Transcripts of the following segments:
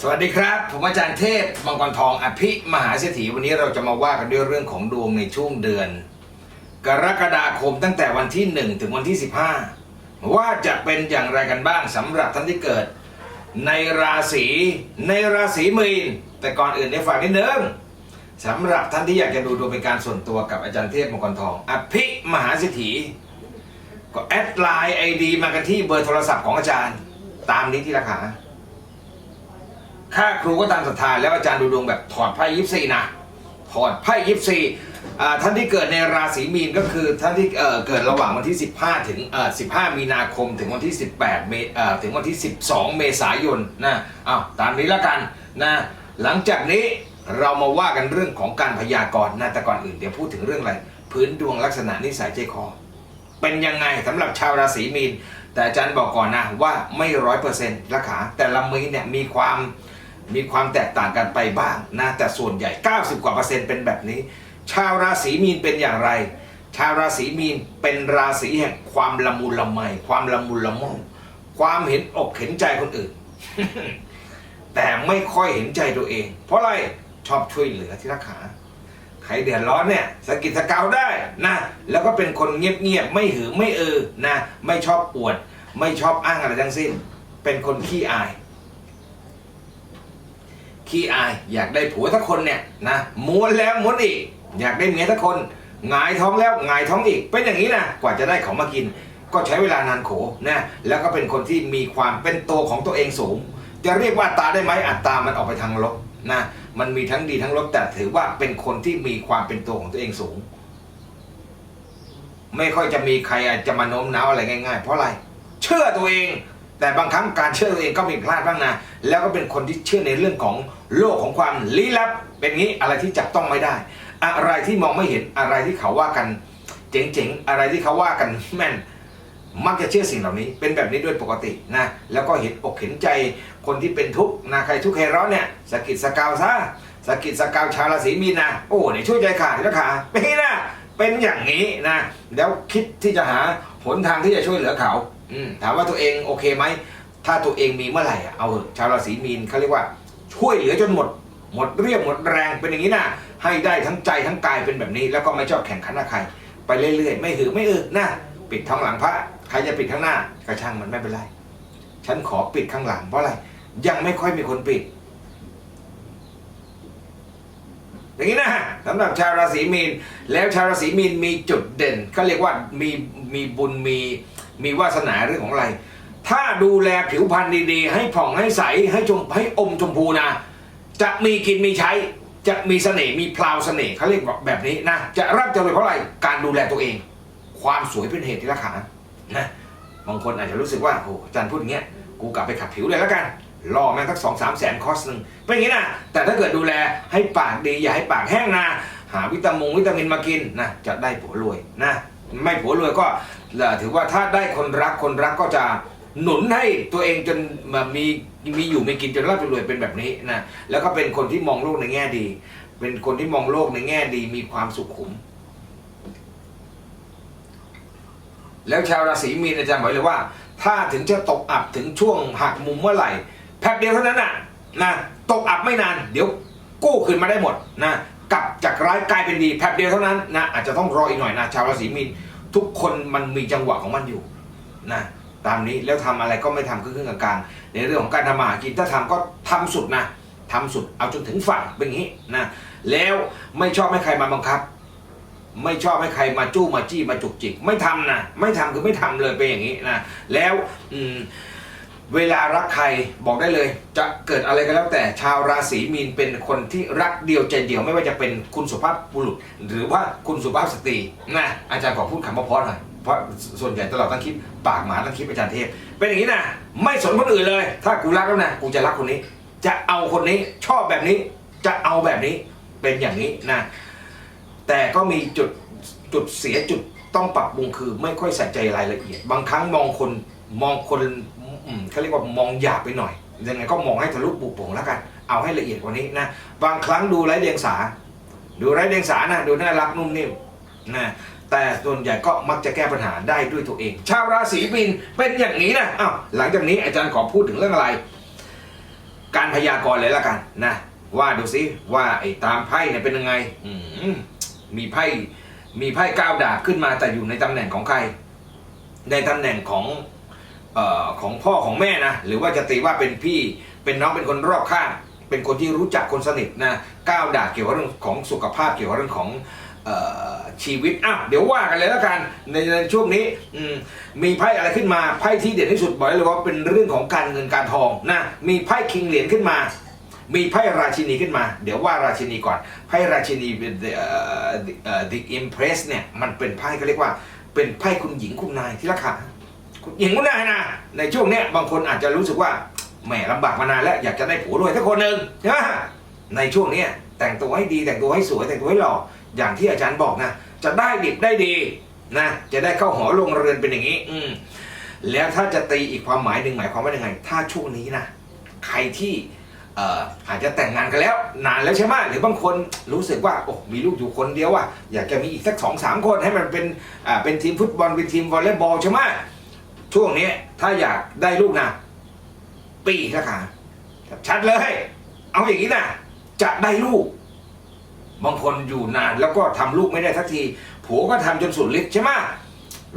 สวัสดีครับ ผมอาจารย์เทพมังกรทองอภิมหาเศรษฐีวันนี้เราจะมาว่ากันด้วยเรื่องของดวงในช่วงเดือน กรกฎาคมตั้งแต่วันที่ 1 ถึงวันที่ 15 ว่าจะเป็นอย่างไรกันบ้างสำหรับท่านที่เกิด ในราศีในราศีมีนแต่ก่อนอื่นได้ฝากนิดนึงสำหรับท่านที่อยากจะดูดวงเป็นการส่วนตัวกับอาจารย์เทพมังกรทองอภิมหาเศรษฐีก็แอดไลน์ไอดีมากันที่เบอร์โทรศัพท์ของอาจารย์ ตามนี้ที่ราคา ค่าครูก็ตามศรัทธาแล้วอาจารย์ดูดวงแบบถอดไพ่ยิปซีนะถอดไพ่ยิปซีท่านที่เกิดในราศีมีนก็คือท่านที่เเกิดระหว่างวันที่ 15 ถึง 15 มีนาคมถึงวันที่ 18 เมถึงวันที่ 12 เมษายนนะอ้าวตามนี้แล้วกันนะหลังจากนี้เรามาว่ากันเรื่องของการพยากรณ์นะแต่ก่อนอื่นเดี๋ยวพูดถึงเรื่องอะไร พื้นดวงลักษณะนิสัยใจคอ เป็นยังไงสำหรับชาวราศีมีน แต่อาจารย์บอกก่อนนะว่าไม่ร้อยเปอร์เซ็นต์ละขาแต่ละมีเนี่ยมีความ มีความแตกต่างกันไปบ้างนะแต่ส่วนใหญ่ 90 กว่าเปอร์เซ็นต์เป็นแบบนี้ ชาวราศีมีนเป็นอย่างไร ชาวราศีมีนเป็นราศีแห่งความละมุนละไม ความละมุนละม่อมความเห็นอกเห็นใจคนอื่น แต่ไม่ค่อยเห็นใจตัวเอง เพราะอะไรชอบช่วยเหลือที่รักขาใครเดือดร้อนเนี่ยสะกิดสะกาวได้นะแล้วก็เป็นคนเงียบๆไม่หือไม่เออนะ ไม่ชอบปวด ไม่ชอบอ้างอะไรทั้งสิ้น เป็นคนขี้อาย ขี้อายอยากได้ผัวทักคนเนี่ยนะม้วนแล้วม้วนอีก อยากได้เมียทักคนหงายท้องแล้วหงายท้องอีก เป็นอย่างนี้นะกว่าจะได้เขามากิน ก็ใช้เวลานานโขนะแล้วก็เป็นคนที่มีความเป็นตัวของตัวเองสูง จะเรียกว่าตาได้ไหมอัตรามันออกไปทางลบนะมันมีทั้งดีทั้งลบแต่ถือว่าเป็นคนที่มีความเป็นตัวของตัวเองสูง ไม่ค่อยจะมีใครจะมาโน้มน้าวอะไรง่าย ๆ เพราะอะไร เชื่อตัวเอง แต่บางครั้งการเชื่อตัวเองก็มีพลาดบ้างนะ แล้วก็เป็นคนที่เชื่อในเรื่องของโลกของความลี้ลับ เป็นงี้อะไรที่จับต้องไม่ได้ อะไรที่มองไม่เห็นอะไรที่เขาว่ากันเจ๋งๆ อะไรที่เขาว่ากันแม่น มักจะเชื่อสิ่งเหล่านี้ เป็นแบบนี้ด้วยปกตินะ แล้วก็เห็นอกเห็นใจคนที่เป็นทุกข์นะใครทุกข์ใครร้อนเนี่ยสกิดสกาวซะสกิดสกาวชาวราศีมีนนะโอ้เนี่ยช่วยใจขาดแล้วขาเป็นนี่นะเป็นอย่างนี้นะ แล้วคิดที่จะหาหนทางที่จะช่วยเหลือเขา ถามว่าตัวเองโอเคไหม ถ้าตัวเองมีเมื่อไหร่เอาเถอะชาวราศีมีนเขาเรียกว่า ช่วยเหลือจนหมด หมดเรี่ยวหมดแรงเป็นอย่างนี้นะให้ได้ทั้งใจทั้งกายเป็นแบบนี้ แล้วก็ไม่ชอบแข่งขันกับใคร ไปเรื่อยๆ ไม่หือไม่อือนะปิดท้องหลังพระใครจะปิดข้างหน้าก็ช่างมันไม่เป็นไรฉันขอปิดข้างหลังเพราะอะไรยังไม่ค่อยมีคนปิดอย่างนี้นะสำหรับชาวราศีมีนแล้วชาวราศีมีนมีจุดเด่นเขาเรียกว่ามีมีบุญมี มีวาสนาเรื่องของอะไร ถ้าดูแลผิวพรรณดีๆ ให้ผ่องให้ใสให้ชมให้อมชมพูนะ จะมีกินมีใช้ จะมีเสน่ห์มีพลาวเสน่ห์เขาเรียกแบบนี้นะ จะรับเจริญเพราะอะไรการดูแลตัวเอง ความสวยเป็นเหตุที่รักขานะบางคนอาจจะรู้สึกว่าโอ้อาจารย์พูดอย่างเงี้ยกูกลับไปขัดผิวเลยแล้วกันรอแม่งสักสองสามแสนคอสหนึ่งเป็นอย่างนี้นะแต่ถ้าเกิดดูแลให้ปากดีอย่าให้ปากแห้งนะหาวิตามินวิตามินมากินนะจะได้ผัวรวยนะ ไม่ผัวรวยก็ถือว่าถ้าได้คนรักคนรักก็จะหนุนให้ตัวเองจนมามีมีอยู่มีกินจนร่ำจนรวยเป็นแบบนี้นะแล้วก็เป็นคนที่มองโลกในแง่ดี เป็นคนที่มองโลกในแง่ดีมีความสุขุม แล้วชาวราศีมีนอาจารย์บอกเลยว่า ถ้าถึงจะตกอับถึงช่วงหักมุมเมื่อไหร่แป๊บเดียวเท่านั้นน่ะนะตกอับไม่นาน เดี๋ยวกู้คืนมาได้หมดนะ กลับจากร้ายกลายเป็นดีแป๊บเดียวเท่านั้นนะอาจจะต้องรออีกหน่อยนะชาวราศีมีนทุกคนมันมีจังหวะของมันอยู่นะตามนี้แล้วทำอะไรก็ไม่ทำครึ่งกลางๆในเรื่องของการทำมาหากินถ้าทำก็ทำสุดนะทำสุดเอาจนถึงฝั่งเป็นอย่างนี้นะแล้วไม่ชอบให้ใครมาบังคับ ไม่ชอบให้ใครมาจู้มาจี้มาจุกจิก ไม่ทำนะไม่ทำคือไม่ทำเลยเป็นอย่างนี้นะแล้วอืม เวลารักใครบอกได้เลย จะเกิดอะไรก็แล้วแต่ชาวราศีมีนเป็นคนที่รักเดียวใจเดียวไม่ว่าจะเป็นคุณสุภาพบุรุษ หรือว่าคุณสุภาพสตรีนะอาจารย์ขอพูดคำว่าเพราะหน่อยเพราะส่วนใหญ่ตลอดทั้งคลิปปากหมาทั้งคลิปอาจารย์เทพ เป็นอย่างนี้นะไม่สนคนอื่นเลย ถ้ากูรักแล้วนะกูจะรักคนนี้ จะเอาคนนี้ชอบแบบนี้จะเอาแบบนี้เป็นอย่างนี้นะแต่ก็มีจุดจุดเสียจุดต้องปรับปรุงคือไม่ค่อยใส่ใจรายละเอียด บางครั้งมองคนมองคน อืมเขาเรียกว่ามองหยาบไปหน่อยยังไงก็มองให้ทะลุปุโป่งแล้วกัน เอาให้ละเอียดกว่านี้นะบางครั้งดูไร้เดียงสา ดูไร้เดียงสานะดูน่ารักนุ่มนิ่มนะแต่ส่วนใหญ่ก็มักจะแก้ปัญหาได้ด้วยตัวเอง ชาวราศีมีนเป็นอย่างนี้นะอ้าวหลังจากนี้อาจารย์ขอพูดถึงเรื่องอะไร การพยากรณ์เลยละกันนะว่าดูซิว่าไอ้ตามไพ่เนี่ยเป็นยังไงอืมีไพ่มีไพ่ก้าวดาบขึ้นมาแต่อยู่ในตำแหน่งของใคร ในตำแหน่งของ ของพ่อของแม่นะหรือว่าจะตีว่าเป็นพี่เป็นน้องเป็นคนรอบข้างเป็นคนที่รู้จักคนสนิทนะก้าวดาเกี่ยวกับเรื่องของสุขภาพเกี่ยวกับเรื่องของออชีวิตอะเดี๋ยวว่ากันเลยแล้วกันในในช่วงนี้มีไพ่อะไรขึ้นมาไพ่ที่เด่นที่สุดบอกเลยว่าเป็นเรื่องของการเงินการทองนะมีไพ่คิงเหรียญขึ้นมา มีไพ่ราชินีขึ้นมา เดี๋ยวว่าราชินีก่อนไพ่ราชินีเป็นเอ่อ the เอ่อ the impress เนี่ยมันเป็นไพ่เขาเรียกว่าเป็นไพ่คุณหญิงคุณนายที่ราคา คุณหญิงคุณนายนะในช่วงเนี้ยบางคนอาจจะรู้สึกว่าแหมลำบากมานานแล้วอยากจะได้ผัวรวยสักคนหนึ่งใช่ไหมในช่วงเนี้ยแต่งตัวให้ดีแต่งตัวให้สวยแต่งตัวให้หล่ออย่างที่อาจารย์บอกนะจะได้ดิบได้ดีนะจะได้เข้าหอลงเรือนเป็นอย่างนี้ อืมแล้วถ้าจะตีอีกความหมายหนึ่งหมายความว่ายังไง ถ้าช่วงนี้นะใครที่เอ่ออาจจะแต่งงานกันแล้ว นานแล้วใช่ไหมหรือบางคนรู้สึกว่าโอ้มีลูกอยู่คนเดียวอะอยากจะมีอีกสักสองสามคนให้มันเป็นอ่าเป็นทีมฟุตบอลเป็นทีมวอลเลย์บอลใช่ไหม ช่วงนี้ถ้าอยากได้ลูกนะปีละค่ะชัดเลย เอาอย่างนี้นะจะได้ลูก บางคนอยู่นานแล้วก็ทำลูกไม่ได้สักที ผัวก็ทำจนสุดฤทธิ์ใช่ไหม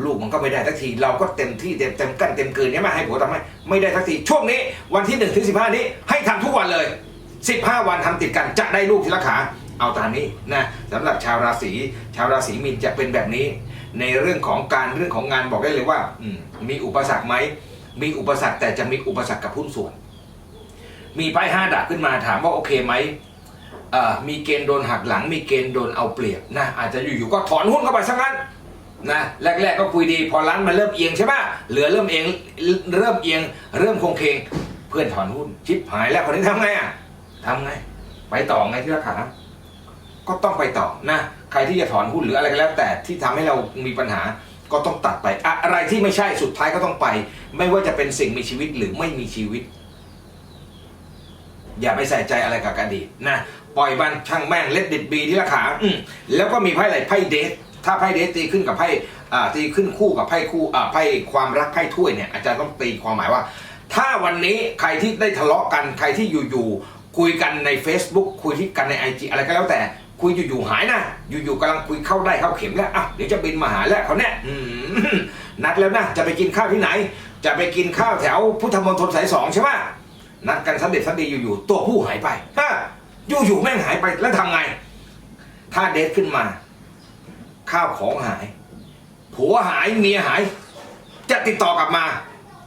ลูกมันก็ไม่ได้สักที เราก็เต็มที่เต็มเต็มกันเต็มเกินใช่ไหมให้ผัวทำให้ไม่ได้สักที ช่วงนี้ วันที่หนึ่งถึงสิบห้านี้ ให้ทำทุกวันเลย15วันทำติดกันจะได้ลูกทีละขาเอาตามนี้นะสำหรับชาวราศีชาวราศีมีนจะเป็นแบบนี้ ในเรื่องของการเรื่องของงานบอกได้เลยว่าอืมีอุปสรรคไหมมีอุปสรรคแต่จะมีอุปสรรคกับหุ้นส่วน มีไพ่ห้าดาบขึ้นมาถามว่าโอเคไหมมีเกณฑ์โดนหักหลัง มีเกณฑ์โดนเอาเปรียบนะอาจจะอยู่ๆก็ถอนหุ้นเข้าไปซะงั้นนะแรกๆก็คุยดีพอร้านมันเริ่มเอียงใช่ไหมเหลือเริ่มเอียงเริ่มเอียง เริ่มคงเคงเพื่อนถอนหุ้นชิปหายแล้วคนนี้ทำไงอะทำไง ไปต่อไงที่ราคา ก็ต้องไปต่อนะใครที่จะถอนหุ้นหรืออะไรก็แล้ว แต่ที่ทำให้เรามีปัญหาก็ต้องตัดไปอะอะไรที่ไม่ใช่สุดท้ายก็ต้องไป ไม่ว่าจะเป็นสิ่งมีชีวิตหรือไม่มีชีวิต อย่าไปใส่ใจอะไรกับอดีตนะปล่อยมันช่างแม่งเล็ดดิดบีที่ราคาอืแล้วก็มีไพ่อะไรไพ่เดทถ้าไพ่เดทตีขึ้นกับไพ่ตีขึ้นคู่กับไพ่คู่อ่าไพ่ความรักไพ่ถ้วยเนี่ยอาจารย์ต้องตีความหมายว่า ถ้าวันนี้ใครที่ได้ทะเลาะกันใครที่อยู่ๆคุยกันใน Facebook คุยที่กันใน IG อะไรก็แล้วแต่ คุยอยู่ๆหายนะ อยู่ๆกำลังคุยเข้าได้เข้าเข็มแล้วอะเดี๋ยวจะบินมาหาแล้วเขาเนี่ยนัดแล้วนะ จะไปกินข้าวที่ไหน จะไปกินข้าวแถวพุทธมณฑลสายสองใช่ไหมนัดกันสันเด็จสันดีอยู่ๆตัวผู้หายไปฮะอยู่ๆแม่งหายไปแล้วทำไง ถ้าเดทขึ้นมา ข้าวของหายผัวหายเมียหาย จะติดต่อกลับมา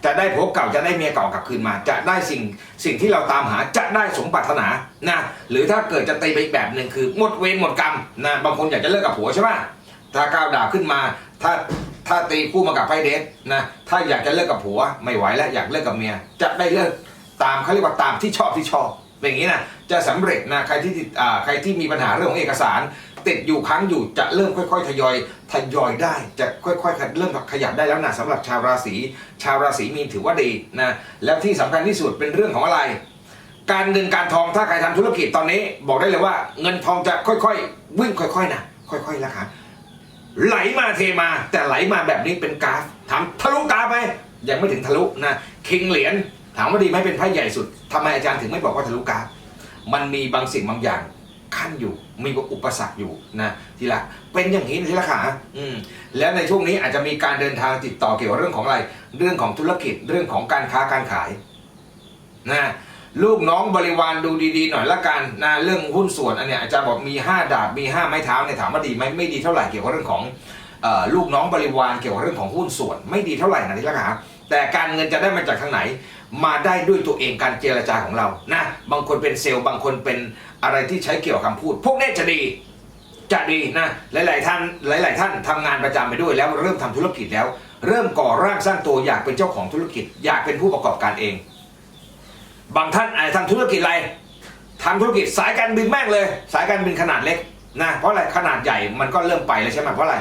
จะได้ผัวเก่าจะได้เมียเก่ากลับคืนมา จะได้สิ่งสิ่งที่เราตามหาจะได้สมปรารถนานะหรือถ้าเกิดจะตีไปแบบหนึ่งคือหมดเวรหมดกรรมนะบางคนอยากจะเลิกกับผัวใช่ไหมถ้าก้าวดาบขึ้นมา ถ้าถ้าตีคู่มากับไพ่เดทนะถ้าอยากจะเลิกกับผัวไม่ไหวแล้วอยากเลิกกับเมีย จะได้เลิกตามเขาเรียกว่าตามที่ชอบที่ชอบอย่างนี้นะจะสำเร็จนะใครที่อ่าใครที่มีปัญหาเรื่องของเอกสาร ติดอยู่ค้างอยู่จะเริ่มค่อย ๆ ทยอยทยอยได้จะค่อยๆ เริ่มขยับได้แล้วนะสำหรับชาวราศีชาวราศีมีนถือว่าดีนะแล้วที่สำคัญที่สุดเป็นเรื่องของอะไร การเงินการทองถ้าใครทำธุรกิจตอนนี้ บอกได้เลยว่า เงินทองจะค่อยๆ วิ่งค่อยๆนะค่อยๆแล้วคะไหลมาเทมาแต่ไหลมาแบบนี้เป็นกราฟถามทะลุกราฟไหมยังไม่ถึงทะลุนะคิงเหรียญถามว่าดีไหมเป็นไพ่ใหญ่สุดทำไมอาจารย์ถึงไม่บอกว่าทะลุกราฟมันมีบางสิ่งบางอย่าง ขั้นอยู่ มีอุปสรรคอยู่นะทีละเป็นอย่างนี้ทีละขาอืมแล้วในช่วงนี้อาจจะมีการเดินทางติดต่อเกี่ยวกับเรื่องของอะไร เรื่องของธุรกิจเรื่องของการค้าการขายนะลูกน้องบริวารดูดีๆหน่อยละกันนะเรื่องหุ้นส่วนอันเนี้ยอาจารย์บอกมี 5 ดาบมี 5 ไม้เท้าเนี่ยถามว่าดีไหมไม่ดีเท่าไหร่เกี่ยวกับเรื่องของออลูกน้องบริวารเกี่ยวกับเรื่องของหุ้นส่วน ไม่ดีเท่าไหร่นะทีละขาแต่การเงินจะได้มาจากทางไหน มาได้ด้วยตัวเองการเจรจาของเรานะบางคนเป็นเซลล์บางคนเป็นอะไรที่ใช้เกี่ยวกับคำพูด พวกนี้จะดีจะดีนะหลาย ๆ ท่านหลาย ๆ ท่านทำงานประจำไปด้วยแล้วเริ่มทำธุรกิจแล้ว เริ่มก่อร่างสร้างตัวอยากเป็นเจ้าของธุรกิจ อยากเป็นผู้ประกอบการเอง บางท่านอาจจะทำธุรกิจอะไรทำธุรกิจสายการบินแม่งเลย สายการบินขนาดเล็กนะเพราะอะไรขนาดใหญ่มันก็เริ่มไปแล้วใช่ไหมเพราะอะไร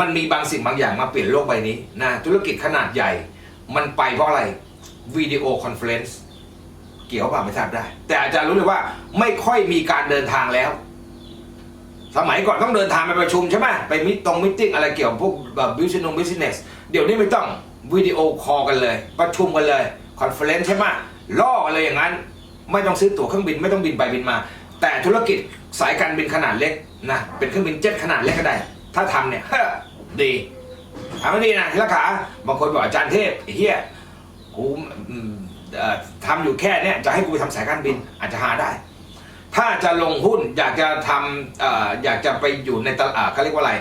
มันมีบางสิ่งบางอย่างมาเปลี่ยนโลกใบนี้นะธุรกิจขนาดใหญ่มันไปเพราะอะไร วิดีโอคอนเฟลนซ์เกี่ยวเปล่าไม่ทราบได้ แต่อาจารย์รู้เลยว่าไม่ค่อยมีการเดินทางแล้ว สมัยก่อนต้องเดินทางไปประชุมใช่ไหมไปมิตรงมิ팅อะไรเกี่ยวกับพวกแบบบิวซินงบิสเนสเดี๋ยวนี้ไม่ต้องวิดีโอคอลกันเลย ประชุมกันเลยคอนเฟลนซ์ใช่ไหมล่อกันเลยอย่างนั้น ไม่ต้องซื้อตั๋วเครื่องบินไม่ต้องบินไปบินมา แต่ธุรกิจสายการบินขนาดเล็กนะเป็นเครื่องบินเจ็ตขนาดเล็กก็ได้ ถ้าทำเนี่ยดีทำไม่ดีนะทีละขาบางคนบอกอาจารย์เทพเฮีย กูอืมเอ่อทำอยู่แค่เนี้ยจะให้กูไปทำสายการบินอาจจะหาได้ ถ้าจะลงหุ้นอยากจะทำออยากจะไปอยู่ในตลาดเขาเรียกว่าอะไร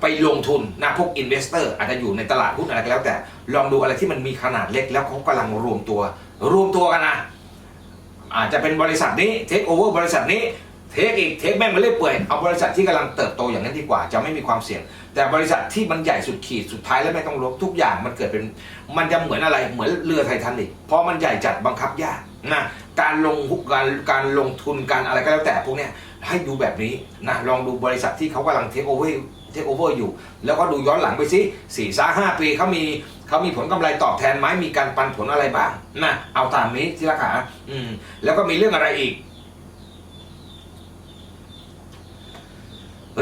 ไปลงทุนนะพวกอินเวสเตอร์อาจจะอยู่ในตลาดหุ้นอะไรก็แล้วแต่ลองดูอะไรที่มันมีขนาดเล็กแล้วเขากำลังรวมตัว รวมตัวกันนะอาจจะเป็นบริษัทนี้เทคโอเวอร์บริษัทนี้เทคอีกเทคแม่งมาเรื่อยเปื่อยเอาบริษัทที่กำลังเติบโตอย่างนั้นดีกว่า จะไม่มีความเสี่ยง แต่บริษัทที่มันใหญ่สุดขีดสุดท้ายแล้วไม่ต้องลบทุกอย่างมันเกิดเป็นมันจะเหมือนอะไรเหมือนเรือไททานิกเพราะมันใหญ่จัดบังคับยากนะการลงหุการการลงทุนการอะไรก็แล้วแต่พวกเนี้ยให้ดูแบบนี้นะลองดูบริษัทที่เขากำลังเทคโอเวอร์เทคโอเวอร์อยู่ แล้วก็ดูย้อนหลังไปสิสี่สาห้าปีเขามีเขามีผลกำไรตอบแทนไหมมีการปันผลอะไรบ้างนะเอาตามนี้ที่ราคาอืมแล้วก็มีเรื่องอะไรอีก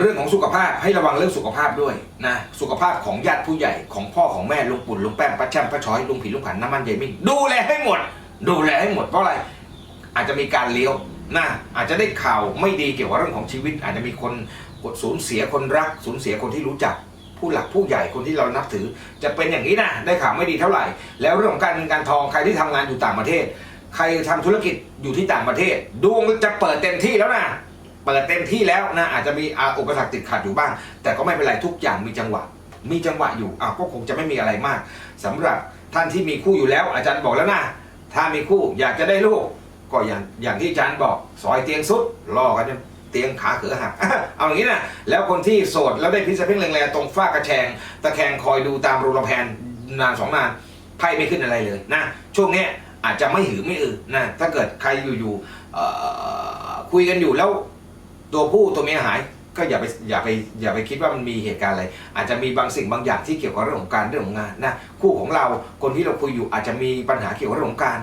เรื่องของสุขภาพให้ระวังเรื่องสุขภาพด้วยนะสุขภาพของญาติผู้ใหญ่ของพ่อของแม่ลุงปุ่นลุงแป้งป้าแช่มป้าช้อยลุงผินลุงผันน้ำมันใหญ่มิ่งดูแลให้หมด ดูแลให้หมดเพราะอะไร อาจจะมีการเลี้ยวนะอาจจะได้ข่าวไม่ดีเกี่ยวกับเรื่องของชีวิต อาจจะมีคนกดสูญเสียคนรักสูญเสียคนที่รู้จัก ผู้หลักผู้ใหญ่คนที่เรานับถือ จะเป็นอย่างนี้นะได้ข่าวไม่ดีเท่าไหร่ แล้วเรื่องของการเงินการทองใครที่ทำงานอยู่ต่างประเทศ ใครทำธุรกิจอยู่ที่ต่างประเทศ ดวงจะเปิดเต็มที่แล้วนะ เปิดเต็มที่แล้วนะอาจจะมีอาอุปสรรคติดขัดอยู่บ้าง แต่ก็ไม่เป็นไรทุกอย่างมีจังหวะ มีจังหวะอยู่อะก็คงจะไม่มีอะไรมากสำหรับท่านที่มีคู่อยู่แล้ว อาจารย์บอกแล้วนะถ้ามีคู่อยากจะได้ลูก ก็อย่างอย่างที่อาจารย์บอกซอยเตียงสุดรอกันจนเตียงขาเขือหักเอาอย่างนี้นะแล้วคนที่โสดแล้วได้พิษเพ่งแรงๆตรงฝ้ากระแชงตะแคงคอยดูตามรูระแพนนานสองนานไพ่ไม่ขึ้นอะไรเลยนะช่วงนี้อาจจะไม่หือไม่อือนะถ้าเกิดใครอยู่ๆเอ่คุยกันอยู่แล้ว ตัวผู้ตัวเมียหายก็อย่าไปอย่าไปอย่าไปคิดว่ามันมีเหตุการณ์อะไร อาจจะมีบางสิ่งบางอย่างที่เกี่ยวกับเรื่องของการเรื่องของงานนะคู่ของเราคนที่เราคุยอยู่อาจจะมีปัญหาเกี่ยวกับเรื่องของการ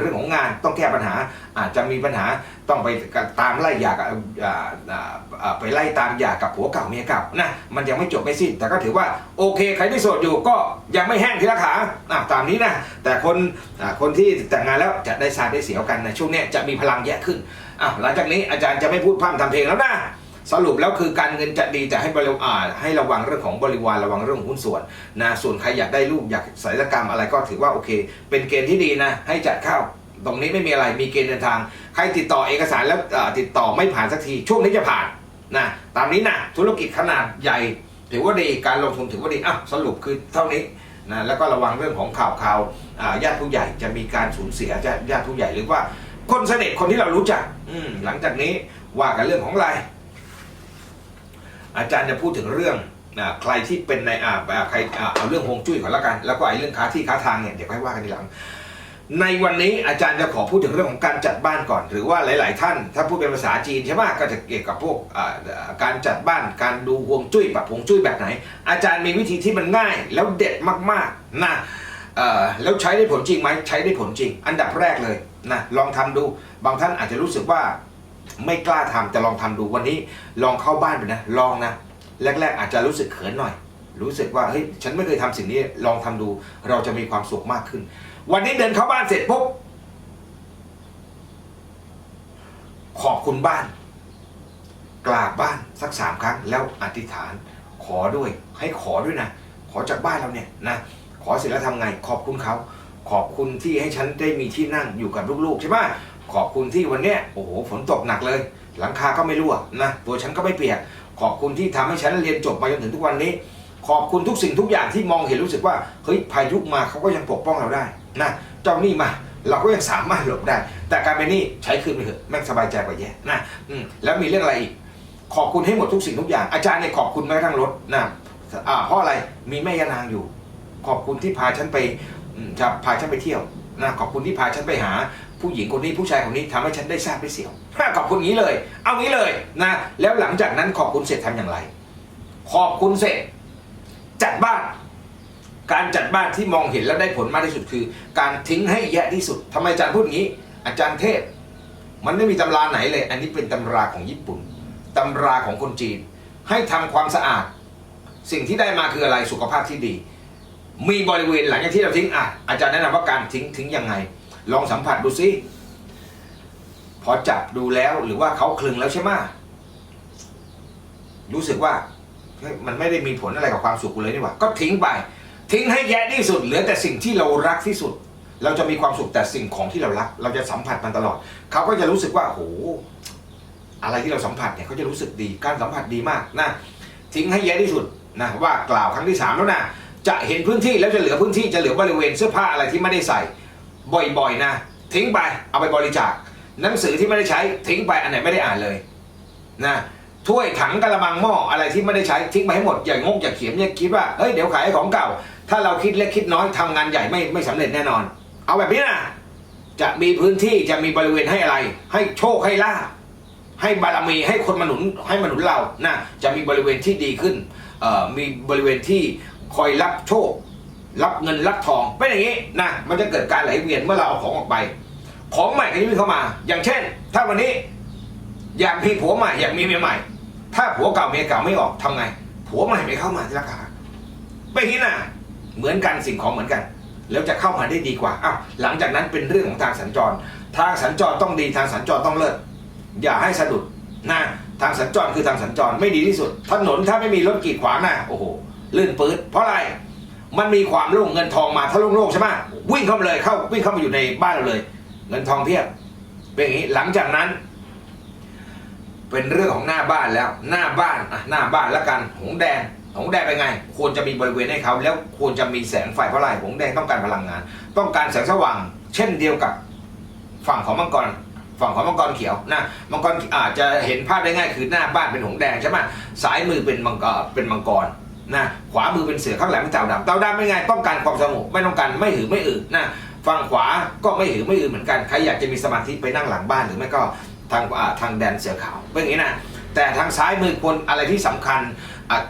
เรื่องของงานต้องแก้ปัญหาอาจจะมีปัญหาต้องไปตามไล่หย่ากับไปไล่ตามหย่ากับผัวเก่าเมียเก่านะมันยังไม่จบไม่สิ้นแต่ก็ถือว่าโอเคใครที่โสดอยู่ก็ยังไม่แห้งทีละขาะตามนี้นะแต่คนคนที่แต่งงานแล้วจะได้ซาได้เสียวกันในช่วงนี้จะมีพลังแยกขึ้น อะหลังจากนี้อาจารย์จะไม่พูดพร่ำทำเพลงแล้วนะสรุปแล้วคือการเงินจะดีแต่ให้บริวารให้ระวังเรื่องของบริวารระวังเรื่องหุ้นส่วนนะส่วนใครอยากได้ลูกอยากศัลยกรรมอะไรก็ถือว่าโอเค เป็นเกณฑ์ที่ดีนะ ให้จัดเข้าตรงนี้ไม่มีอะไรมีเกณฑ์เดินทาง ใครติดต่อเอกสารแล้วติดต่อไม่ผ่านสักทีช่วงนี้จะผ่านนะตามนี้นะธุรกิจขนาดใหญ่ถือว่าดีการลงทุนถือว่าดีอะสรุปคือเท่านี้นะแล้วก็ระวังเรื่องของข่าวข่าวญาติผู้ใหญ่จะมีการสูญเสียญาติผู้ใหญ่หรือว่า คนสนิทคนที่เรารู้จัก อืมหลังจากนี้ว่ากันเรื่องของอะไร อาจารย์จะพูดถึงเรื่องอ่าใครที่เป็นในอ่าอ่าใครอ่าเอาเรื่องฮวงจุ้ยก่อนละกัน แล้วก็ไอ้เรื่องค้าที่ค้าทางเนี่ยเดี๋ยวค่อยว่ากันทีหลัง ในวันนี้อาจารย์จะขอพูดถึงเรื่องของการจัดบ้านก่อน หรือว่าหลาย ๆ ท่าน ถ้าพูดเป็นภาษาจีนใช่ไหมก็จะเกี่ยวกับพวกอ่าอ่าการจัดบ้านการดูฮวงจุ้ยปรับฮวงจุ้ยแบบไหน อาจารย์มีวิธีที่มันง่าย แล้วเด็ดมาก ๆ นะเอ่อแล้วใช้ได้ผลจริงไหมใช้ได้ผลจริง อันดับแรกเลย นะลองทำดู บางท่านอาจจะรู้สึกว่าไม่กล้าทำแต่ลองทำดูวันนี้ ลองเข้าบ้านไปนะ ลองนะ แรก ๆ อาจจะรู้สึกเขินหน่อย รู้สึกว่าเฮ้ยฉันไม่เคยทำสิ่งนี้ลองทำดู เราจะมีความสุขมากขึ้น วันนี้เดินเข้าบ้านเสร็จปุ๊บขอบคุณบ้าน กราบบ้านสักสามครั้ง แล้วอธิษฐานขอด้วย ให้ขอด้วยนะ ขอจากบ้านเราเนี่ยนะขอเสร็จแล้วทำไงขอบคุณเขา ขอบคุณที่ให้ฉันได้มีที่นั่งอยู่กับลูกๆใช่ไหมขอบคุณที่วันเนี้ยโอ้โหฝนตกหนักเลย หลังคาก็ไม่รั่วนะตัวฉันก็ไม่เปียก ขอบคุณที่ทำให้ฉันเรียนจบมาจนถึงทุกวันนี้ ขอบคุณทุกสิ่งทุกอย่างที่มองเห็นรู้สึกว่าเฮ้ยพายุมาเขาก็ยังปกป้องเราได้นะเจ้าหนี้มาเราก็ยังสามารถหลบได้ แต่การเป็นหนี้ใช้คืนไปเถอะแม่งสบายใจกว่าแย่นะอืมแล้วมีเรื่องอะไรอีก ขอบคุณให้หมดทุกสิ่งทุกอย่าง อาจารย์เนี่ยขอบคุณแม้กระทั่งรถนะอ่าเพราะอะไรมีแม่ยานางอยู่ ขอบคุณที่พาฉันไป อืมจะพาฉันไปเที่ยวนะขอบคุณที่พาฉันไปหา ผู้หญิงคนนี้ผู้ชายคนนี้ทำให้ฉันได้ทราบได้เสียวขอบคุณงี้เลย เอางี้เลยนะแล้วหลังจากนั้นขอบคุณเสร็จทำอย่างไร ขอบคุณเสร็จ จัดบ้าน การจัดบ้านที่มองเห็นแล้วได้ผลมากที่สุดคือ การทิ้งให้แย่ที่สุดทำไมอาจารย์พูดงี้ อาจารย์เทพมันไม่มีตำราไหนเลย อันนี้เป็นตำราของญี่ปุ่นตำราของคนจีน ให้ทำความสะอาด สิ่งที่ได้มาคืออะไรสุขภาพที่ดี มีบริเวณหลังจากที่เราทิ้งอะอาจารย์แนะนำว่าการทิ้งทิ้งยังไง ลองสัมผัสดูซิพอจับดูแล้วหรือว่าเขาคลึงแล้วใช่ไหมรู้สึกว่ามันไม่ได้มีผลอะไรกับความสุขกูเลยนี่หว่า ก็ทิ้งไป ทิ้งให้แย่ที่สุด เหลือแต่สิ่งที่เรารักที่สุด เราจะมีความสุขแต่สิ่งของที่เรารัก เราจะสัมผัสมันตลอด เขาก็จะรู้สึกว่าโหอะไรที่เราสัมผัสเนี่ยเขาจะรู้สึกดี การสัมผัสดีมากนะทิ้งให้แย่ที่สุดนะว่ากล่าวครั้งที่สามแล้วนะ จะเห็นพื้นที่แล้วจะเหลือพื้นที่จะเหลือบริเวณเสื้อผ้าอะไรที่ไม่ได้ใส่ บ่อยๆนะ ทิ้งไปเอาไปบริจาค หนังสือที่ไม่ได้ใช้ทิ้งไปอันไหนไม่ได้อ่านเลยนะถ้วยถังกระมังหม้ออะไรที่ไม่ได้ใช้ทิ้งไปให้หมดอย่างงกอย่าเขียนอย่าคิดว่าเฮ้ยเดี๋ยวขายของเก่า ถ้าเราคิดเล็กคิดน้อยทำงานใหญ่ไม่ไม่สำเร็จแน่นอน เอาแบบนี้นะจะมีพื้นที่จะมีบริเวณให้อะไร ให้โชคให้ลาภให้บารมีให้คนมาหนุนให้มาหนุนเรานะจะมีบริเวณที่ดีขึ้นมีบริเวณที่ คอยรับโชครับเงินรับทองเป็นอย่างนี้นะมันจะเกิดการไหลเวียนเมื่อเราเอาของออกไป ของใหม่ก็จะวิ่งเข้ามา อย่างเช่น ถ้าวันนี้ อยากมีผัวใหม่อยากมีเมียใหม่ ถ้าผัวเก่าเมียเก่าไม่ออกทำไง ผัวใหม่ไม่เข้ามาที่ราคาไม่คิดนะเหมือนกันสิ่งของเหมือนกัน แล้วจะเข้ามาได้ดีกว่าอ้าวหลังจากนั้นเป็นเรื่องของทางสัญจร ทางสัญจรต้องดีทางสัญจรต้องเลิศอย่าให้สะดุดนะทางสัญจรคือทางสัญจรไม่ดีที่สุด ถนนถ้าไม่มีรถกีดขวางนะโอ้โห ลื่นปืดเพราะอะไร มันมีความโล่งเงินทองมาถ้าโล่งๆใช่ไหมวิ่งเข้ามาเลยเข้าวิ่งเข้ามาอยู่ในบ้านเราเลย เงินทองเพียบเป็นอย่างนี้หลังจากนั้น เป็นเรื่องของหน้าบ้านแล้ว หน้าบ้านอะหน้าบ้านแล้วกันหงแดงหงแดงเป็นไง ควรจะมีบริเวณให้เขาแล้วควรจะมีแสงไฟเพราะอะไรหงแดงต้องการพลังงาน ต้องการแสงสว่าง เช่นเดียวกับฝั่งของมังกรฝั่งของมังกรเขียวนะมังกรอาจจะเห็นภาพได้ง่ายคือหน้าบ้านเป็นหงแดงใช่ไหมซ้ายมือเป็นมังกรเป็นมังกร นะขวามือเป็นเสือข้างหลังเป็นเต่าดำเต่าดำเป็นไงต้องการความสงบไม่ต้องการไม่หือไม่อืดนะฝั่งขวาก็ไม่หือไม่อืดเหมือนกันใครอยากจะมีสมาธิไปนั่งหลังบ้านหรือไม่ก็ทางอาทางแดนเสือขาวเป็นอย่างนี้นะแต่ทางซ้ายมือคนอะไรที่สำคัญ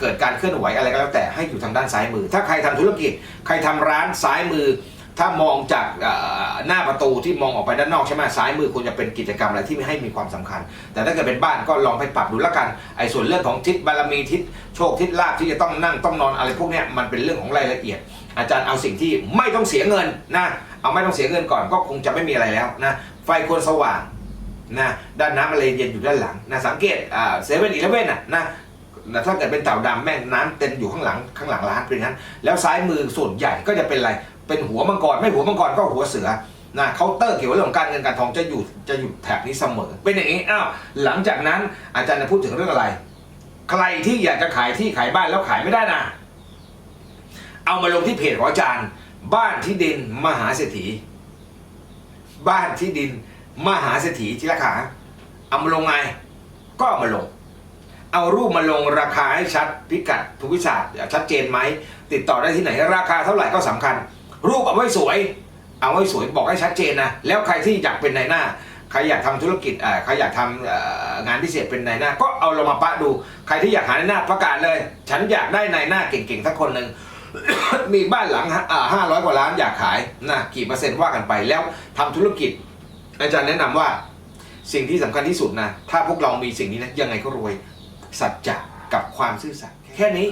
เกิดการเคลื่อนไหวอะไรก็แล้วแต่ให้อยู่ทางด้านซ้ายมือ ถ้าใครทำธุรกิจ ใครทำร้านซ้ายมือ ถ้ามองจากหน้าประตูที่มองออกไปด้านนอกใช่ไหมซ้ายมือควรจะเป็นกิจกรรมอะไรที่ไม่ให้มีความสำคัญ แต่ถ้าเกิดเป็นบ้านก็ลองไปปรับดูแล้วกันไอ้ส่วนเรื่องของทิศบารมีทิศโชคทิศลาภที่จะต้องนั่งต้องนอนอะไรพวกนี้มันเป็นเรื่องของรายละเอียด อาจารย์เอาสิ่งที่ไม่ต้องเสียเงินนะเอาไม่ต้องเสียเงินก่อนก็คงจะไม่มีอะไรแล้วนะไฟควรสว่างนะด้านน้ำอะไรเย็นอยู่ด้านหลังนะสังเกตอ่าเซเว่นอีเลเว่นอะนะนะถ้าเกิดเป็นเต่าดำแม่งน้ำเต็มอยู่ข้างหลังข้างหลังร้านเป็นอย่างนั้น แล้วซ้ายมือส่วนใหญ่ก็จะเป็นอะไร เป็นหัวมังกรไม่หัวมังกรก็หัวเสือนะเคาน์เตอร์เกี่ยวกับเรื่องของการเงินการทองจะอยู่จะอยู่แถบนี้เสมอ เป็นอย่างนี้อ้าวหลังจากนั้นอาจารย์จะพูดถึงเรื่องอะไร ใครที่อยากจะขายที่ขายบ้านแล้วขายไม่ได้นะเอามาลงที่เพจของอาจารย์ บ้านที่ดินมหาเศรษฐี บ้านที่ดินมหาเศรษฐีที่ราคาเอามาลงไงก็เอามาลง เอารูปมาลงราคาให้ชัดพิกัดทุกวิชาสตร์ชัดเจนไหมติดต่อได้ที่ไหนราคาเท่าไหร่ก็สำคัญ รูปเอาไว้สวย เอาไว้สวยบอกให้ชัดเจนนะแล้วใครที่อยากเป็นนายหน้าใครอยากทำธุรกิจใครอยากทำงานพิเศษเป็นนายหน้า ก็เอาลงมาปะดู ใครที่อยากหานายหน้าประกาศเลย ฉันอยากได้นายหน้าเก่งๆสักคนหนึ่งมีบ้านหลังห้าร้อยกว่าล้านอยากขายนะกี่เปอร์เซ็นต์ว่ากันไปแล้วทำธุรกิจ อาจารย์แนะนำว่าสิ่งที่สำคัญที่สุดนะถ้าพวกเรามีสิ่งนี้นะยังไงก็รวยสัจจะกับความซื่อสัตย์แค่นี้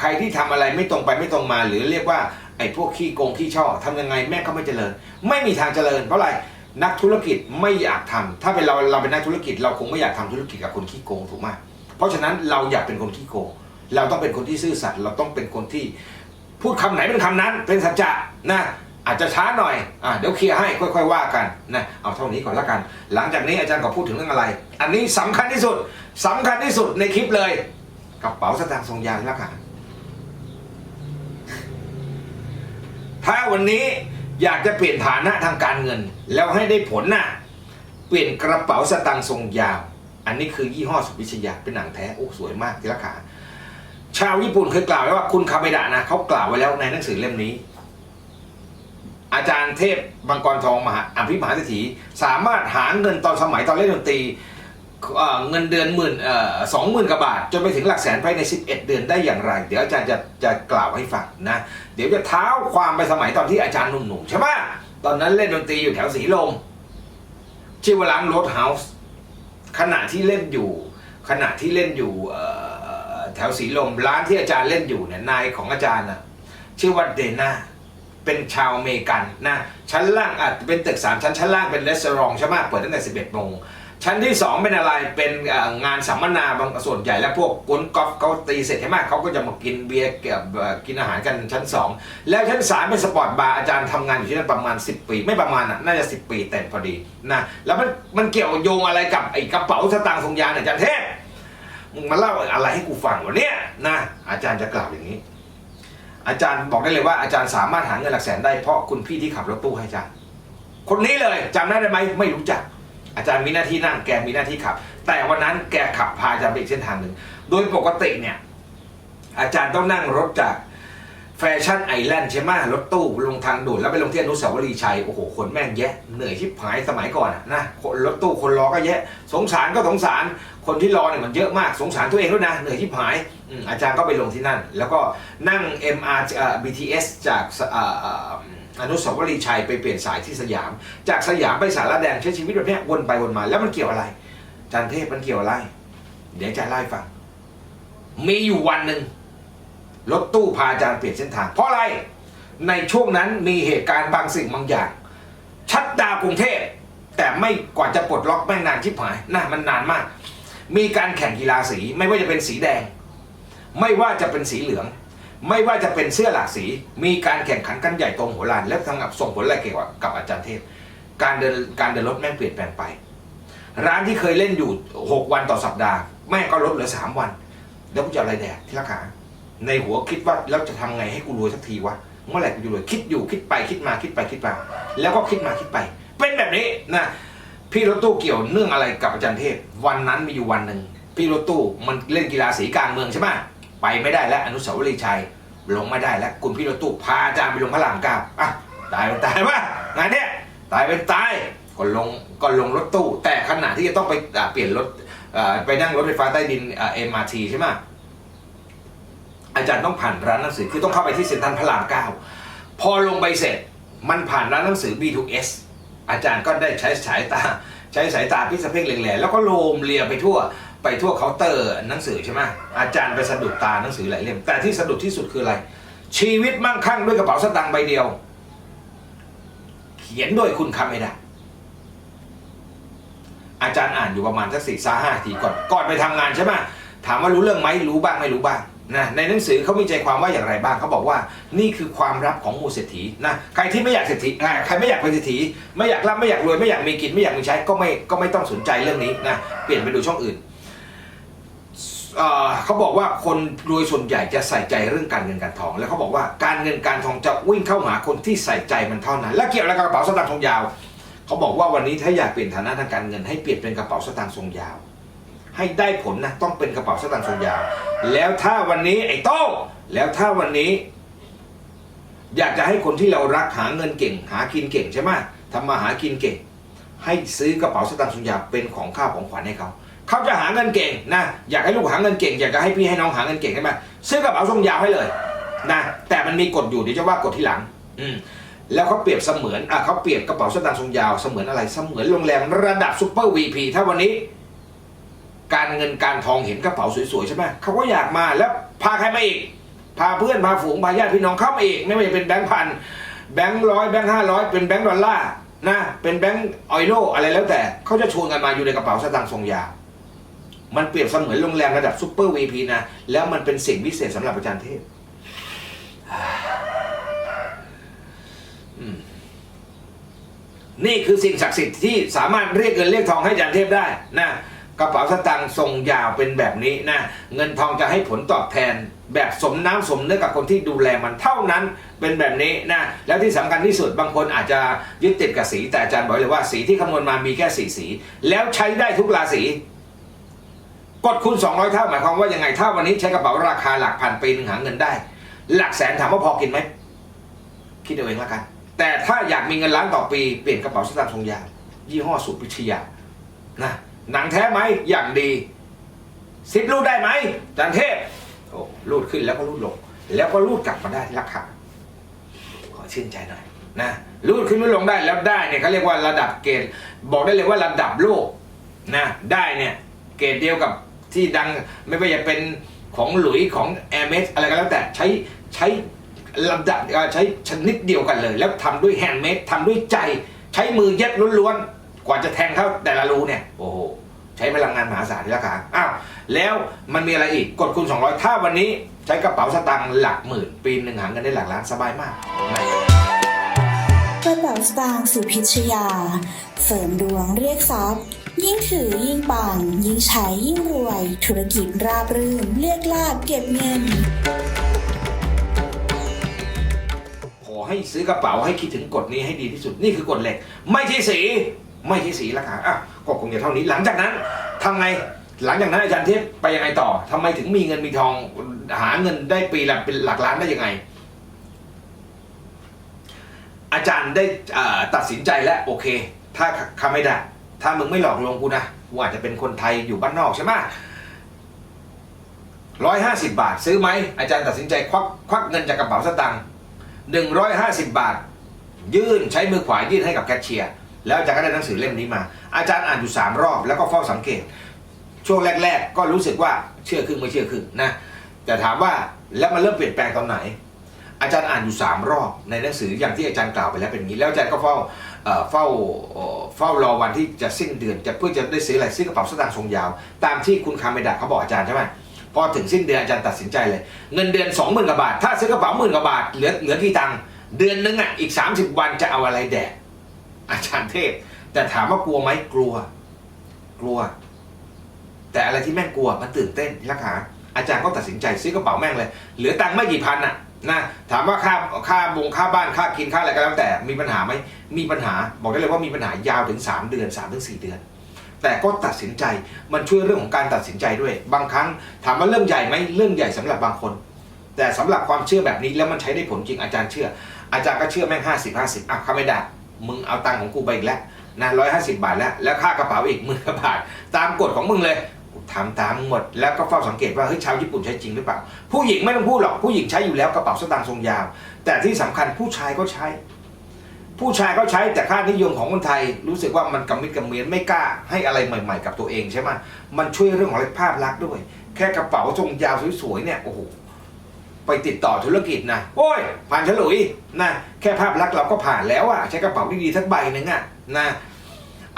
ใครที่ทำอะไรไม่ตรงไปไม่ตรงมาหรือเรียกว่า ไอ้พวกขี้โกงขี้ช่อทำยังไงแม่ก็ไม่เจริญ ไม่มีทางเจริญ เพราะอะไรนักธุรกิจไม่อยากทำถ้าเป็นเราเราเป็นนักธุรกิจ เราคงไม่อยากทำธุรกิจกับคนขี้โกงถูกไหมเพราะฉะนั้นเราอยากเป็นคนขี้โกง เราต้องเป็นคนที่ซื่อสัตย์เราต้องเป็นคนที่พูดคำไหนเป็นคำนั้นเป็นสัจจะนะอาจจะช้าหน่อยอะเดี๋ยวเคลียร์ให้ค่อยๆว่ากันนะเอาเท่านี้ก่อนละกัน หลังจากนี้อาจารย์ขอพูดถึงเรื่องอะไร อันนี้สำคัญที่สุดสำคัญที่สุดในคลิปเลยกระเป๋าสตางค์ทรงยางล้วค่ ถ้าวันนี้อยากจะเปลี่ยนฐานะทางการเงิน แล้วให้ได้ผลน่ะเปลี่ยนกระเป๋าสตางค์ทรงยาว อันนี้คือยี่ห้อสุวิชยาเป็นหนังแท้โอ้สวยมากที่ราคาชาวญี่ปุ่นเคยกล่าวไว้ว่าคุณคาเมดะนะเขากล่าวไว้แล้วในหนังสือเล่มนี้ อาจารย์เทพบังกรทองมหาอภิมหาเศรษฐีสามารถหาเงินตอนสมัยตอนเล่นดนตรี เงินเดือนหมื่นสองหมื่นกว่าบาท จนไปถึงหลักแสนภายใน 11 เดือนได้อย่างไร เดี๋ยวอาจารย์จะจะกล่าวให้ฟังนะ เดี๋ยวจะเท้าความไปสมัยตอนที่อาจารย์หนุ่มๆใช่ไหมตอนนั้นเล่นดนตรีอยู่แถวสีลมชื่อว่าร้านโรดเฮาส์ขณะที่เล่นอยู่ ขณะที่เล่นอยู่แถวสีลมร้านที่อาจารย์เล่นอยู่เนี่ยนายของอาจารย์น่ะชื่อว่าเดน่าเป็นชาวเมกันนะชั้นล่างอาจจะเป็นตึกสามชั้นชั้นล่างเป็นรีสอร์ทใช่ไหมเปิดตั้งแต่ 11โมง ชั้นที่ 2 เป็นอะไรเป็นงานสัมมนาบางส่วนใหญ่แล้วพวกกนกอล์ฟเขาตีเสร็จใช่ไหมเขาก็จะมากินเบียร์กับเอ่อกินอาหารกันชั้น 2 แล้วชั้น 3 เป็นสปอร์ตบาร์อาจารย์ทำงานอยู่ที่นั่นประมาณ 10 ปี ไม่ประมาณอะน่าจะ 10 ปีเต็มพอดีนะแล้วมันมันเกี่ยวโยงอะไรกับไอ้กระเป๋าสตางค์ทรงยานอาจารย์เทพมึงมาเล่าอะไรให้กูฟังวะเนี่ยนะอาจารย์จะกล่าวอย่างนี้ อาจารย์บอกได้เลยว่าอาจารย์สามารถหาเงินหลักแสนได้เพราะคุณพี่ที่ขับรถตู้ให้อาจารย์คนนี้เลยจำได้ไหมไม่รู้จัก อาจารย์มีหน้าที่นั่งแกมีหน้าที่ขับ แต่วันนั้นแกขับพาอาจารย์ไปอีกเส้นทางหนึ่ง โดยปกติเนี่ย อาจารย์ต้องนั่งรถจากแฟชั่นไอแลนด์ใช่ไหมรถตู้ลงทางด่วนแล้วไปลงที่อนุสาวรีย์ชัย โอ้โห คนแม่งแยะ เหนื่อยชิบหายสมัยก่อนนะคนรถตู้คนรอก็แยะ สงสารก็สงสาร คนที่รอเนี่ยมันเยอะมาก สงสารตัวเองด้วยนะ เหนื่อยชิบหาย อาจารย์ก็ไปลงที่นั่น แล้วก็นั่ง MR เอ่อ BTS จากเอ่อ อ่ออนุสาวรีย์ชัยไปเปลี่ยนสายที่สยาม จากสยามไปสารแดงใช้ชีวิตแบบเนี้ยวนไปวนมาแล้วมันเกี่ยวอะไรอาจารย์เทพมันเกี่ยวอะไร เดี๋ยวอาจารย์เล่าให้ฟัง มีอยู่วันหนึ่งรถตู้พาอาจารย์เปลี่ยนเส้นทาง เพราะอะไร ในช่วงนั้นมีเหตุการณ์บางสิ่งบางอย่าง ชัดดาวน์กรุงเทพ แต่ไม่กว่าจะปลดล็อกแม่งนานชิบหายนะมันนานมาก มีการแข่งกีฬาสีไม่ว่าจะเป็นสีแดง ไม่ว่าจะเป็นสีเหลือง ไม่ว่าจะเป็นเสื้อหลากสี มีการแข่งขันกันใหญ่ตมโหฬารและทางกับส่งผลอะไรเกี่ยวกับอาจารย์เทพ การเดินการเดินรถแม่งเปลี่ยนแปลงไป ร้านที่เคยเล่นอยู่ 6 วันต่อสัปดาห์ แม่งก็ลดเหลือ 3 วัน แล้วกูจะอะไรแดกที่ราคาในหัวคิดว่าแล้วจะทำไงให้กูรวยสักทีวะเมื่อไหร่กูจะรวยคิดอยู่คิดไปคิดมาคิดไปคิดมาแล้วก็คิดมาคิดไป เป็นแบบนี้นะพี่รถตู้เกี่ยวเนื่องอะไรกับอาจารย์เทพ วันนั้นมีอยู่วันหนึ่งพี่รถตู้มันเล่นกีฬาสีกลางเมืองใช่ไหม ไปไม่ได้แล้วอนุสาวรีย์ชัยลงไม่ได้แล้วคุณพี่รถตู้พาอาจารย์ไปลงพระรามเก้าอะตายเป็นตายวะงานเนี้ยตายเป็นตายก็ลงก็ลงรถตู้ แต่ขณะที่จะต้องไปเปลี่ยนรถไปนั่งรถไฟฟ้าใต้ดินเอ็มอาร์ทีใช่ไหมอาจารย์ต้องผ่านร้านหนังสือคือต้องเข้าไปที่เซ็นทรัลพระรามเก้าพอลงไปเสร็จมันผ่านร้านหนังสือ B2S อาจารย์ก็ได้ใช้สายตา ใช้สายตาพิษเพ่งแหลงๆแล้วก็โลมเลียไปทั่ว ไปทั่วเคาน์เตอร์หนังสือใช่ไหมอาจารย์ไปสะดุดตาหนังสือหลายเล่ม แต่ที่สะดุดที่สุดคืออะไร ชีวิตมั่งคั่งด้วยกระเป๋าสตางค์ใบเดียว เขียนโดยคุณคำไม่ได้อาจารย์อ่านอยู่ประมาณสักสี่ห้าทีก่อนก่อนไปทำงานใช่ไหมถามว่ารู้เรื่องไหมรู้บ้างไม่รู้บ้างนะในหนังสือเขามีใจความว่าอย่างไรบ้างเขาบอกว่า นี่คือความลับของมูเศรษฐีนะใครที่ไม่อยากเศรษฐีใครไม่อยากเป็นเศรษฐีไม่อยากร่ำไม่อยากรวยไม่อยากมีกินไม่อยากมีใช้ก็ไม่ก็ไม่ต้องสนใจเรื่องนี้นะเปลี่ยนไปดูช่องอื่น เขาบอกว่าคนรวยส่วนใหญ่จะใส่ใจเรื่องการเงินการทอง แล้วเขาบอกว่าการเงินการทองจะวิ่งเข้าหาคนที่ใส่ใจมันเท่านั้น และเกี่ยวอะไรกับกระเป๋าสตางค์ทองยาว เขาบอกว่าวันนี้ถ้าอยากเปลี่ยนฐานะทางการเงินให้เปลี่ยนเป็นกระเป๋าสตางค์ทรงยาว ให้ได้ผลนะต้องเป็นกระเป๋าสตางค์ทรงยาว แล้วถ้าวันนี้ไอ้โต้งแล้วถ้าวันนี้ อยากจะให้คนที่เรารักหาเงินเก่ง หากินเก่งใช่ไหมทำมาหากินเก่ง ให้ซื้อกระเป๋าสตางค์ทรงยาวเป็นของข้าวของขวัญให้เขา เขาจะหาเงินเก่งนะอยากให้ลูกหาเงินเก่งอยากจะให้พี่ให้น้องหาเงินเก่งใช่ไหมซื้อกระเป๋าทรงยาวให้เลยนะแต่มันมีกฎอยู่เดี๋ยวจะว่ากฎที่หลัง อืมแล้วเขาเปรียบเสมือนอะเขาเปรียบกระเป๋าสตางค์ทรงยาวเสมือนอะไรเสมือนโรงแรมระดับซูเปอร์วีพีถ้าวันนี้ การเงินการทองเห็นกระเป๋าสวยๆใช่ไหมเขาก็อยากมาแล้วพาใครมาอีก พาเพื่อนพาฝูงพาญาติพี่น้องเข้ามาอีกไม่ว่าจะเป็นแบงค์พันแบงค์ร้อยแบงค์ห้าร้อยเป็นแบงค์ดอลลาร์นะเป็นแบงค์ออยโลอะไรแล้วแต่เขาจะชวนกันมาอยู่ในกระเป๋าสตางค์ทรงยาว มันเปรียบเสมือนโรงแรมระดับซูเปอร์วีพีนะ แล้วมันเป็นสิ่งพิเศษสำหรับอาจารย์เทพนี่คือสิ่งศักดิ์สิทธิ์ที่สามารถเรียกเงินเรียกทองให้อาจารย์เทพได้นะกระเป๋าสตางค์ทรงยาวเป็นแบบนี้นะเงินทองจะให้ผลตอบแทน แบบสมน้ำสมเนื้อกับคนที่ดูแลมันเท่านั้นเป็นแบบนี้นะแล้วที่สำคัญที่สุดบางคนอาจจะยึดติดกับสี แต่อาจารย์บอกเลยว่าสีที่คำนวณมามีแค่สีสี แล้วใช้ได้ทุกราศี กดคูณ200 เท่าหมายความว่ายังไง ถ้าวันนี้ใช้กระเป๋าราคาหลักพันปีหนึ่งหาเงินได้ หลักแสนถามว่าพอกินไหม คิดเอาเองละกัน แต่ถ้าอยากมีเงินล้านต่อปีเปลี่ยนกระเป๋าสตางค์ทรงยาวยี่ห้อสุพิชยานะหนังแท้ไหมอย่างดีซิปรูดได้ไหมจันเทพโอ้รูดขึ้นแล้วก็รูดลง แล้วก็รูดกลับมาได้ราคาขอชื่นใจหน่อยนะรูดขึ้นรูดลงได้แล้วได้เนี่ยเขาเรียกว่าระดับเกณฑ์บอกได้เลยว่าระดับโลกนะได้เนี่ยเกรดเดียวกับ ที่ดังไม่ว่าจะเป็นของหลุยของแอร์เมสอะไรก็แล้วแต่ใช้ใช้ลำดับใช้ชนิดเดียวกันเลย แล้วทำด้วยแฮนด์เมดทำด้วยใจ ใช้มือเย็บล้วนๆ กว่าจะแทงเข้าแต่ละรูเนี่ย โอ้โห ใช้พลังงานมหาศาลที่ราคาอ้าว แล้วมันมีอะไรอีกกดคูณ 200 ถ้าวันนี้ใช้กระเป๋าสตางค์หลักหมื่น ปีหนึ่งหาเงินได้หลักล้านสบายมากกระเป๋าสตางค์สุพิชยา เสริมดวงเรียกทรัพย์ ยิ่งถือยิ่งปัง ยิ่งใช้ยิ่งรวย ธุรกิจราบรื่น เรียกลาบเก็บเงิน ขอให้ซื้อกระเป๋าให้คิดถึงกฎนี้ให้ดีที่สุดนี่คือกฎเหล็ก ไม่ใช่สี ไม่ใช่สีราคาอะก็คงจะเท่านี้หลังจากนั้นทำไงหลังจากนั้นอาจารย์เทพไปยังไงต่อทำไมถึงมีเงินมีทองหาเงินได้ปีละเป็นหลักล้านได้ยังไง อาจารย์ได้อ่าตัดสินใจแล้วโอเค ถ้าข้าไม่ได้ ถ้ามึงไม่หลอกลวงกูนะกูอาจจะเป็นคนไทยอยู่บ้านนอกใช่ไหมร้อยห้าสิบบาท ซื้อไหมอาจารย์ตัดสินใจควักควักเงินจากกระเป๋าสตางค์หนึ่งร้อยห้าสิบบาท ยื่นใช้มือขวายื่นให้กับแคชเชียร์แล้วอาจารย์ก็ได้หนังสือเล่มนี้มา อาจารย์อ่านอยู่สามรอบแล้วก็เฝ้าสังเกต ช่วงแรก ๆ ก็รู้สึกว่าเชื่อครึ่งไม่เชื่อครึ่งนะแต่ถามว่าแล้วมันเริ่มเปลี่ยนแปลงตอนไหน อาจารย์อ่านอยู่สามรอบในหนังสืออย่างที่อาจารย์กล่าวไปแล้วเป็นอย่างนี้ แล้วอาจารย์ก็เฝ้า เฝ้าเฝ้ารอวันที่จะสิ้นเดือนจะเพื่อจะได้ซื้ออะไรซื้อกระเป๋าสตางค์ทรงยาว ตามที่คุณคาเมดะเขาบอกอาจารย์ใช่ไหมพอถึงสิ้นเดือนอาจารย์ตัดสินใจเลย เงินเดือนสองหมื่นกว่าบาท ถ้าซื้อกระเป๋าหมื่นกว่าบาทเหลือเหลือกี่ตังค์เดือนนึงอะอีก 30 วันจะเอาอะไรแดกอาจารย์เทพ แต่ถามว่ากลัวไหมกลัว กลัว แต่อะไรที่แม่งกลัวมันตื่นเต้นที่ราคาอาจารย์ก็ตัดสินใจซื้อกระเป๋าแม่งเลย เหลือตังค์ไม่กี่พันอะ นะถามว่าค่าค่าบงค่าบ้านค่ากินค่าอะไรก็แล้วแต่มีปัญหาไหมมีปัญหาบอกได้เลยว่ามีปัญหายาวถึง 3 เดือน3ถึง4เดือน แต่ก็ตัดสินใจมันช่วยเรื่องของการตัดสินใจด้วย บางครั้งถามว่าเรื่องใหญ่ไหมเรื่องใหญ่สำหรับบางคน แต่สำหรับความเชื่อแบบนี้แล้วมันใช้ได้ผลจริงอาจารย์เชื่อ อาจารย์ก็เชื่อแม่งห้าสิบห้าสิบอะข้าไม่ได้มึงเอาตังค์ของกูไปอีกแล้วนะร้อยห้าสิบบาทแล้วแล้วค่ากระเป๋าอีกหมื่นกว่าบาทตามกฎของมึงเลย กูทำตามหมด แล้วก็เฝ้าสังเกตว่าเฮ้ยชาวญี่ปุ่นใช้จริงหรือเปล่า ผู้หญิงไม่ต้องพูดหรอกผู้หญิงใช้อยู่แล้วกระเป๋าสตางค์ทรงยาว แต่ที่สำคัญผู้ชายก็ใช้ ผู้ชายก็ใช้แต่ค่านิยมของคนไทย รู้สึกว่ามันกำมิดกำเมียนไม่กล้าให้อะไรใหม่ ๆ กับตัวเองใช่ไหมมันช่วยเรื่องของภาพลักษณ์ด้วย แค่กระเป๋าทรงยาวสวยๆเนี่ยโอ้โหไปติดต่อธุรกิจนะโอ้ยผ่านฉลุยนะแค่ภาพลักษณ์เราก็ผ่านแล้วอะใช้กระเป๋าดีๆทั้งใบหนึ่งอะนะ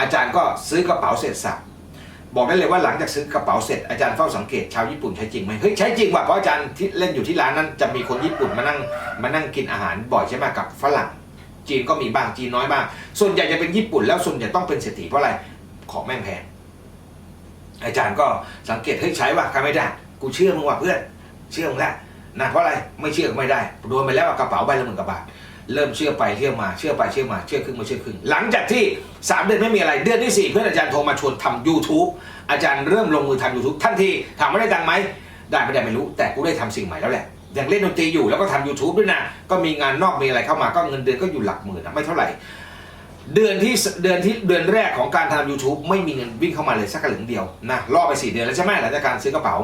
อาจารย์ก็ซื้อกระเป๋าเสร็จสับ บอกได้เลยว่าหลังจากซื้อกระเป๋าเสร็จอาจารย์เฝ้าสังเกตชาวญี่ปุ่นใช้จริงไหมเฮ้ยใช้จริงว่ะเพราะอาจารย์ที่เล่นอยู่ที่ร้านนั้นจะมีคนญี่ปุ่นมานั่งมานั่งกินอาหารบ่อยใช่ไหมกับฝรั่ง จีนก็มีบ้างจีนน้อยบ้าง ส่วนใหญ่จะเป็นญี่ปุ่นแล้วส่วนใหญ่ต้องเป็นเศรษฐีเพราะอะไรของแม่งแพงอาจารย์ก็สังเกตเฮ้ยใช้ว่ะใครไม่ได้กูเชื่อมึงว่ะเพื่อนเชื่อมึงแล้วนะเพราะอะไรไม่เชื่อไม่ได้โดนไปแล้วกระเป๋าใบละหมื่นกว่าบาท เริ่มเชื่อไปเชื่อมาเชื่อไปเชื่อมาเชื่อครึ่งมาเชื่อครึ่งหลังจากที่ 3 เดือนไม่มีอะไรเดือนที่ 4 เพื่อนอาจารย์โทรมาชวนทำ YouTube อาจารย์เริ่มลงมือทำ YouTube ทันทีถามว่าได้ตังค์ไหมได้ไม่ได้ไม่รู้แต่กูได้ทำสิ่งใหม่แล้วแหละยังเล่นดนตรีอยู่แล้วก็ทำ YouTube ด้วยนะ ก็มีงานนอกมีอะไรเข้ามาก็เงินเดือนก็อยู่หลักหมื่นอะไม่เท่าไหร่ เดือนที่เดือนที่เดือนแรกของการทำ YouTube ไม่มีเงินวิ่งเข้ามาเลยสักกระหลึงเดียวนะรอไป 4 เดือนแล้วใช่ไหมหลังจากการซื้อกระเป๋า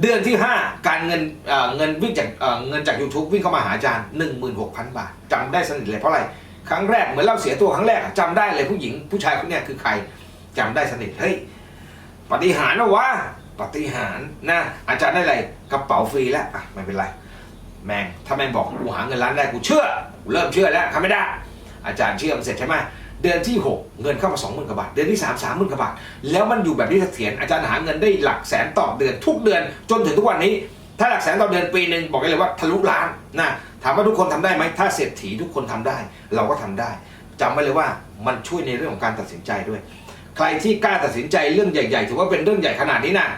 เดือนที่ 5 การเงินเเงินวิ่งจากเเงินจาก YouTube วิ่งเข้ามาหาอาจารย์ 16,000 บาทจำได้สนิทเลยเพราะอะไร ครั้งแรกเหมือนเราเสียตัวครั้งแรกจำได้เลยผู้หญิงผู้ชายคนนี้คือใครจำได้สนิทเฮ้ยปฏิหารนะวะปฏิหารนะอาจารย์ได้อะไรกระเป๋าฟรีแล้วอะไม่เป็นไร แม่งถ้าแม่งบอกกูหาเงินล้านได้กูเชื่อกูเริ่มเชื่อแล้วทำไม่ได้ อาจารย์เชื่อมเสร็จใช่ไหม เดือนที่ 6 เงินเข้ามา2 0,000กว่าบาท เดือนที่ 3 3 0 0 0กว่าบาท แล้วมันอยู่แบบนี้เสถียรอาจารย์หาเงินได้หลักแสนต่อเดือนทุกเดือนจนถึงทุกวันนี้ ถ้าหลักแสนต่อเดือนปีหนึ่งบอกได้เลยว่าทะลุล้านนะถามว่าทุกคนทำได้ไหมถ้าเศรษฐีทุกคนทำได้ เราก็ทำได้จำไว้เลยว่ามันช่วยในเรื่องของการตัดสินใจด้วย ใครที่กล้าตัดสินใจเรื่องใหญ่ๆถือว่าเป็นเรื่องใหญ่ขนาดนี้นะ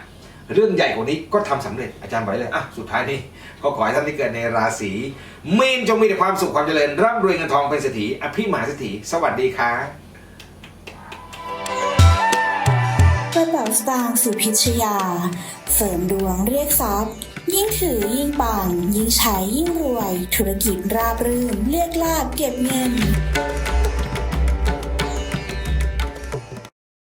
เรื่องใหญ่กว่านี้ก็ทำสำเร็จอาจารย์บอกเลยอะสุดท้ายนี้ ก็ขอให้ท่านที่เกิดในราศีมีนจงมีแต่ความสุขความเจริญร่ำรวยเงินทองเป็นเศรษฐีอภิมหาเศรษฐีสวัสดีครับกระเป๋าสตางค์สุพิชยา เสริมดวงเรียกทรัพย์ ยิ่งถือยิ่งปัง ยิ่งใช้ยิ่งรวย ธุรกิจราบรื่น เรียกลาบเก็บเงิน